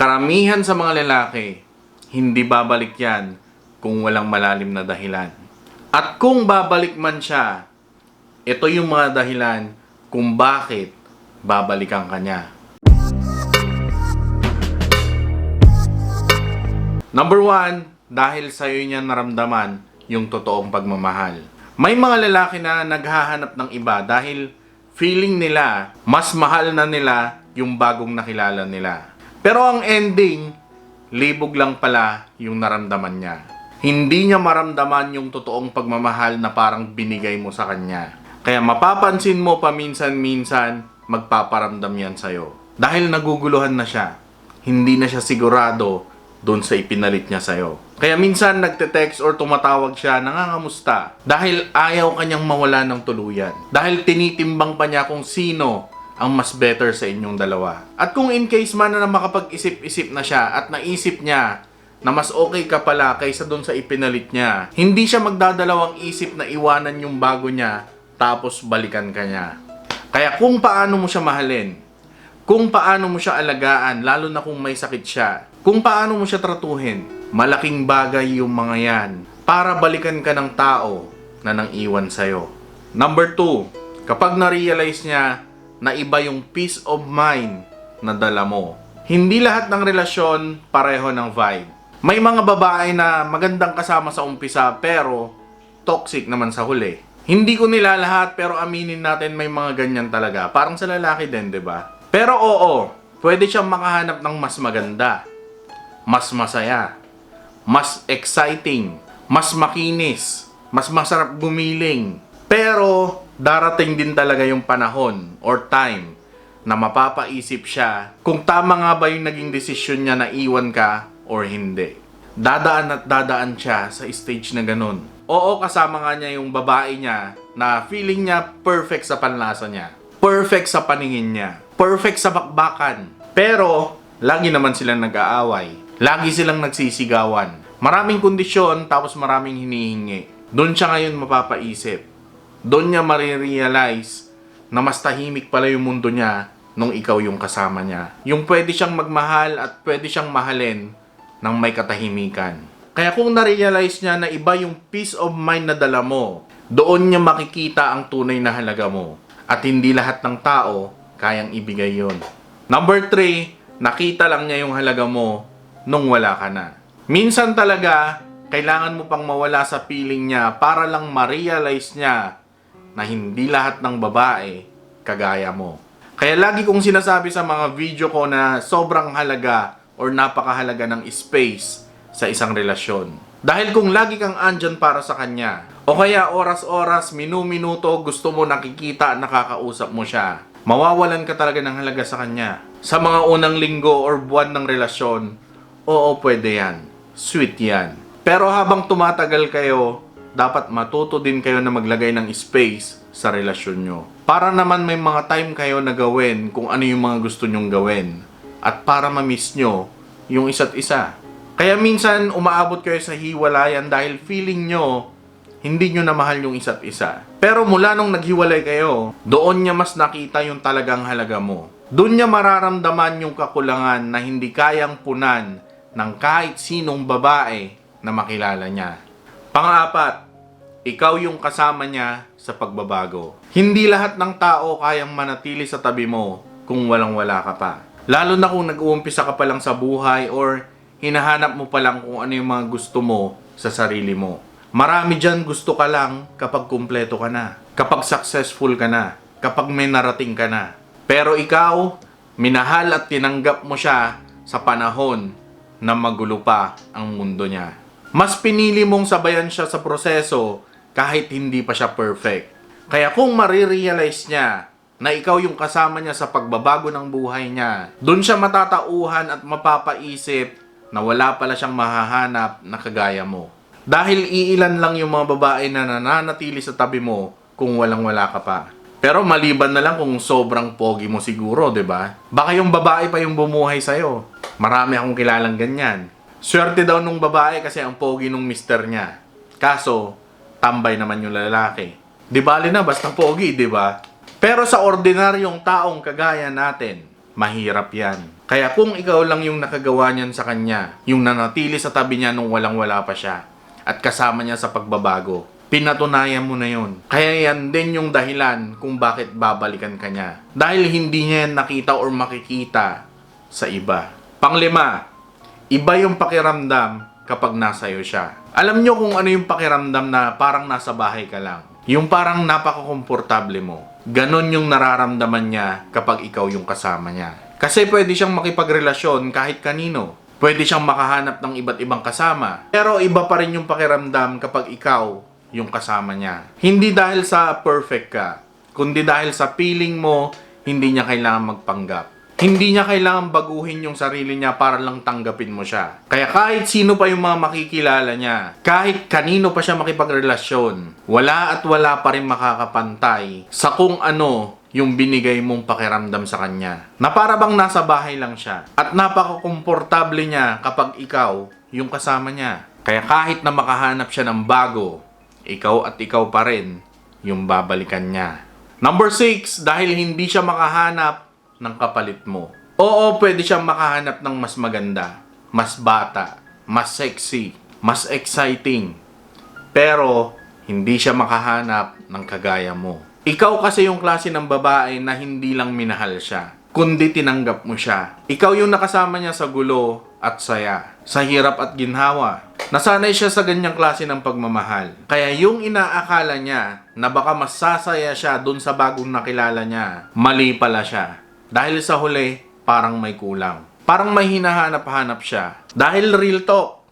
Karamihan sa mga lalaki, hindi babalik yan kung walang malalim na dahilan. At kung babalik man siya, ito yung mga dahilan kung bakit babalikan ka niya. Number one, dahil sa'yo niya naramdaman yung totoong pagmamahal. May mga lalaki na naghahanap ng iba dahil feeling nila mas mahal na nila yung bagong nakilala nila. Pero ang ending, libog lang pala yung naramdaman niya. Hindi niya maramdaman yung totoong pagmamahal na parang binigay mo sa kanya. Kaya mapapansin mo paminsan-minsan, magpaparamdam yan sa'yo. Dahil naguguluhan na siya. Hindi na siya sigurado doon sa ipinalit niya sa'yo. Kaya minsan nagte-text or tumatawag siya nangangamusta dahil ayaw kanyang mawala ng tuluyan. Dahil tinitimbang pa niya kung sino ang mas better sa inyong dalawa. At kung in case man na makapag-isip-isip na siya at naisip niya na mas okay ka pala kaysa doon sa ipinalit niya, hindi siya magdadalawang isip na iwanan yung bago niya tapos balikan ka niya. Kaya kung paano mo siya mahalin, kung paano mo siya alagaan, lalo na kung may sakit siya, kung paano mo siya tratuhin, malaking bagay yung mga yan para balikan ka ng tao na nang iwan sa'yo. Number two, kapag na-realize niya na iba yung peace of mind na dala mo. Hindi lahat ng relasyon pareho ng vibe. May mga babae na magandang kasama sa umpisa pero toxic naman sa huli. Hindi ko nila lahat pero aminin natin may mga ganyan talaga. Parang sa lalaki din, 'di ba? Pero oo, pwede siyang makahanap ng mas maganda, mas masaya, mas exciting, mas makinis, mas masarap gumiling. Pero darating din talaga yung panahon or time na mapapaisip siya kung tama nga ba yung naging desisyon niya na iwan ka or hindi. Dadaan at dadaan siya sa stage na ganun. Oo, kasama nga niya yung babae niya na feeling niya perfect sa panlasa niya. Perfect sa paningin niya. Perfect sa bakbakan. Pero, lagi naman silang nag-aaway. Lagi silang nagsisigawan. Maraming kondisyon tapos maraming hinihingi. Doon siya ngayon mapapaisip. Doon niya marirealize na mas tahimik pala yung mundo niya nung ikaw yung kasama niya. Yung pwede siyang magmahal at pwede siyang mahalin ng may katahimikan. Kaya kung na-realize niya na iba yung peace of mind na dala mo, doon niya makikita ang tunay na halaga mo. At hindi lahat ng tao kayang ibigay yon. Number 3, nakita lang niya yung halaga mo nung wala ka na. Minsan talaga, kailangan mo pang mawala sa feeling niya para lang ma-realize niya na hindi lahat ng babae kagaya mo. Kaya lagi kong sinasabi sa mga video ko na sobrang halaga or napakahalaga ng space sa isang relasyon. Dahil kung lagi kang andyan para sa kanya, o kaya oras-oras, minu-minuto, gusto mo nakikita at nakakausap mo siya, mawawalan ka talaga ng halaga sa kanya. Sa mga unang linggo or buwan ng relasyon, oo, pwede yan. Sweet yan. Pero habang tumatagal kayo, dapat matuto din kayo na maglagay ng space sa relasyon nyo. Para naman may mga time kayo na gawin kung ano yung mga gusto nyong gawin. At para ma-miss nyo yung isa't isa. Kaya minsan umaabot kayo sa hiwalayan dahil feeling nyo hindi nyo na mahal yung isa't isa. Pero mula nung naghiwalay kayo, doon niya mas nakita yung talagang halaga mo. Doon niya mararamdaman yung kakulangan na hindi kayang punan ng kahit sinong babae na makilala niya. Pang-apat, ikaw yung kasama niya sa pagbabago. Hindi lahat ng tao kayang manatili sa tabi mo kung walang-wala ka pa. Lalo na kung nag-uumpisa ka pa lang sa buhay or hinahanap mo pa lang kung ano yung mga gusto mo sa sarili mo. Marami dyan gusto ka lang kapag kumpleto ka na, kapag successful ka na, kapag may narating ka na. Pero ikaw, minahal at tinanggap mo siya sa panahon na magulo pa ang mundo niya. Mas pinili mong sabayan siya sa proseso kahit hindi pa siya perfect. Kaya kung marirealize niya na ikaw yung kasama niya sa pagbabago ng buhay niya, doon siya matatauhan at mapapaisip na wala pala siyang mahahanap na kagaya mo. Dahil iilan lang yung mga babae na nananatili sa tabi mo kung walang wala ka pa. Pero maliban na lang kung sobrang pogi mo siguro, 'di ba? Baka yung babae pa yung bumuhay sa'yo. Marami akong kilalang ganyan. Swerte daw nung babae kasi ang pogi nung mister niya. Kaso, tambay naman yung lalaki. Di bali na, basta pogi, di ba? Pero sa ordinaryong taong kagaya natin, mahirap yan. Kaya kung ikaw lang yung nakagawa niyan sa kanya, yung nanatili sa tabi niya nung walang-wala pa siya, at kasama niya sa pagbabago, pinatunayan mo na yon. Kaya yan din yung dahilan kung bakit babalikan ka niya. Dahil hindi niya nakita or makikita sa iba. Panglima, iba yung pakiramdam kapag nasa'yo siya. Alam nyo kung ano yung pakiramdam na parang nasa bahay ka lang. Yung parang napaka-komportable mo. Ganon yung nararamdaman niya kapag ikaw yung kasama niya. Kasi pwede siyang makipagrelasyon kahit kanino. Pwede siyang makahanap ng iba't ibang kasama. Pero iba pa rin yung pakiramdam kapag ikaw yung kasama niya. Hindi dahil sa perfect ka, kundi dahil sa feeling mo, hindi niya kailangan magpanggap. Hindi niya kailangan baguhin yung sarili niya para lang tanggapin mo siya. Kaya kahit sino pa yung mga makikilala niya, kahit kanino pa siya makipagrelasyon, wala at wala pa rin makakapantay sa kung ano yung binigay mong pakiramdam sa kanya. Na para bang nasa bahay lang siya. At napaka-komportable niya kapag ikaw yung kasama niya. Kaya kahit na makahanap siya ng bago, ikaw at ikaw pa rin yung babalikan niya. Number 6, dahil hindi siya makahanap ng kapalit mo. Oo, pwede siyang makahanap ng mas maganda, mas bata, mas sexy, mas exciting. Pero, hindi siya makahanap ng kagaya mo. Ikaw kasi yung klase ng babae na hindi lang minahal siya, kundi tinanggap mo siya. Ikaw yung nakasama niya sa gulo at saya, sa hirap at ginhawa. Nasanay siya sa ganyang klase ng pagmamahal. Kaya yung inaakala niya na baka masasaya siya dun sa bagong nakilala niya, mali pala siya. Dahil sa huli, parang may kulang. Parang may hinahanap-hanap siya. Dahil real talk,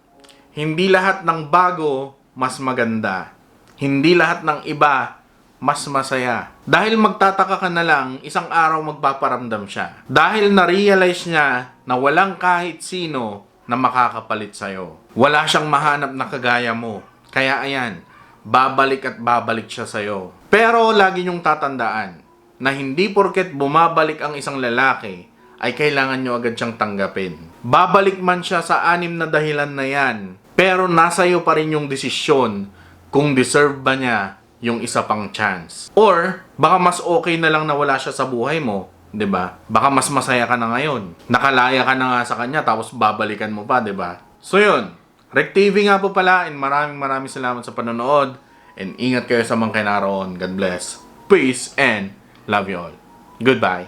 hindi lahat ng bago mas maganda. Hindi lahat ng iba mas masaya. Dahil magtataka ka na lang, isang araw magpaparamdam siya. Dahil na-realize niya na walang kahit sino na makakapalit sa'yo. Wala siyang mahanap na kagaya mo. Kaya ayan, babalik at babalik siya sa'yo. Pero lagi niyong tatandaan na hindi porket bumabalik ang isang lalaki ay kailangan nyo agad siyang tanggapin. Babalik man siya sa anim na dahilan na yan, pero nasa iyo pa rin yung desisyon kung deserve ba niya yung isa pang chance. Or, baka mas okay na lang na wala siya sa buhay mo, 'di ba? Baka mas masaya ka na ngayon. Nakalaya ka na nga sa kanya tapos babalikan mo pa, 'di ba? So 'yun. Rec TV nga po pala and maraming maraming salamat sa panonood and ingat kayo sa mga kinaroon. God bless. Peace and love you all. Goodbye.